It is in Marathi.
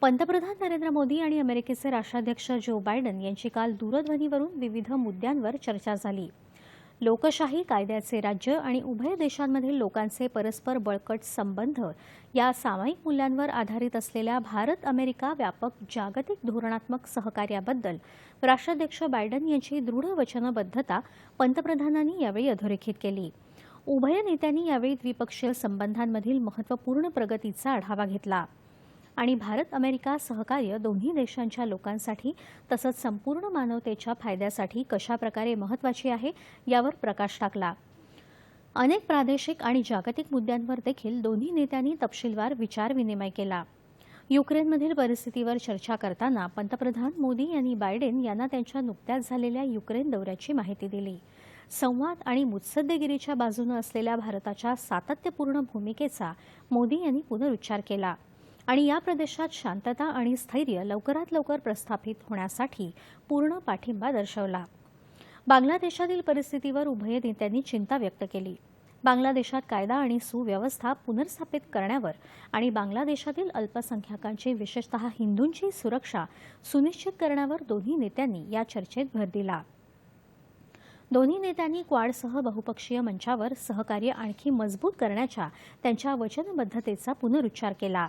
पंतप्रधान नरेंद्र मोदी आणि अमेरिकेचे राष्ट्राध्यक्ष जो बायडन यांची काल दूरध्वनीवरून विविध मुद्द्यांवर चर्चा झाली. लोकशाही कायद्याचे राज्य आणि उभय देशांमधील लोकांचे परस्पर बळकट संबंध या सामायिक मूल्यांवर आधारित असलेल्या भारत अमेरिका व्यापक जागतिक धोरणात्मक सहकार्याबद्दल राष्ट्राध्यक्ष बायडन यांची दृढ वचनबद्धता पंतप्रधानांनी यावेळी अधोरेखित केली. उभय नेत्यांनी यावेळी द्विपक्षीय संबंधांमधील महत्त्वपूर्ण प्रगतीचा आढावा घेतला. आणि भारत अमेरिका सहकार्य दोन्ही देशांच्या लोकांसाठी तसंच संपूर्ण मानवतेच्या फायद्यासाठी कशाप्रकारे महत्त्वाची आहे यावर प्रकाश टाकला. अनेक प्रादेशिक आणि जागतिक मुद्द्यांवर देखील दोन्ही नेत्यांनी तपशीलवार विचारविनिमय केला. युक्रेनमधील परिस्थितीवर चर्चा करताना पंतप्रधान मोदी यांनी बायडेन यांना त्यांच्या नुकत्याच झालेल्या युक्रेन दौऱ्याची माहिती दिली. संवाद आणि मुत्सद्देगिरीच्या बाजूनं असलेल्या भारताच्या सातत्यपूर्ण भूमिकेचा मोदी यांनी पुनरुच्चार केला. आणि या प्रदेशात शांतता आणि स्थैर्य लवकरात लवकर प्रस्थापित होण्यासाठी पूर्ण पाठिंबा दर्शवला. बांगलादेशातील परिस्थितीवर उभय नेत्यांनी चिंता व्यक्त केली. बांगलादेशात कायदा आणि सुव्यवस्था पुनर्स्थापित करण्यावर आणि बांगलादेशातील अल्पसंख्याकांची विशेषतः हिंदूंची सुरक्षा सुनिश्चित करण्यावर दोन्ही नेत्यांनी या चर्चेत भर दिला. दोन्ही नेत्यांनी क्वाडसह बहुपक्षीय मंचावर सहकार्य आणखी मजबूत करण्याच्या त्यांच्या वचनबद्धतेचा पुनरुच्चार केला.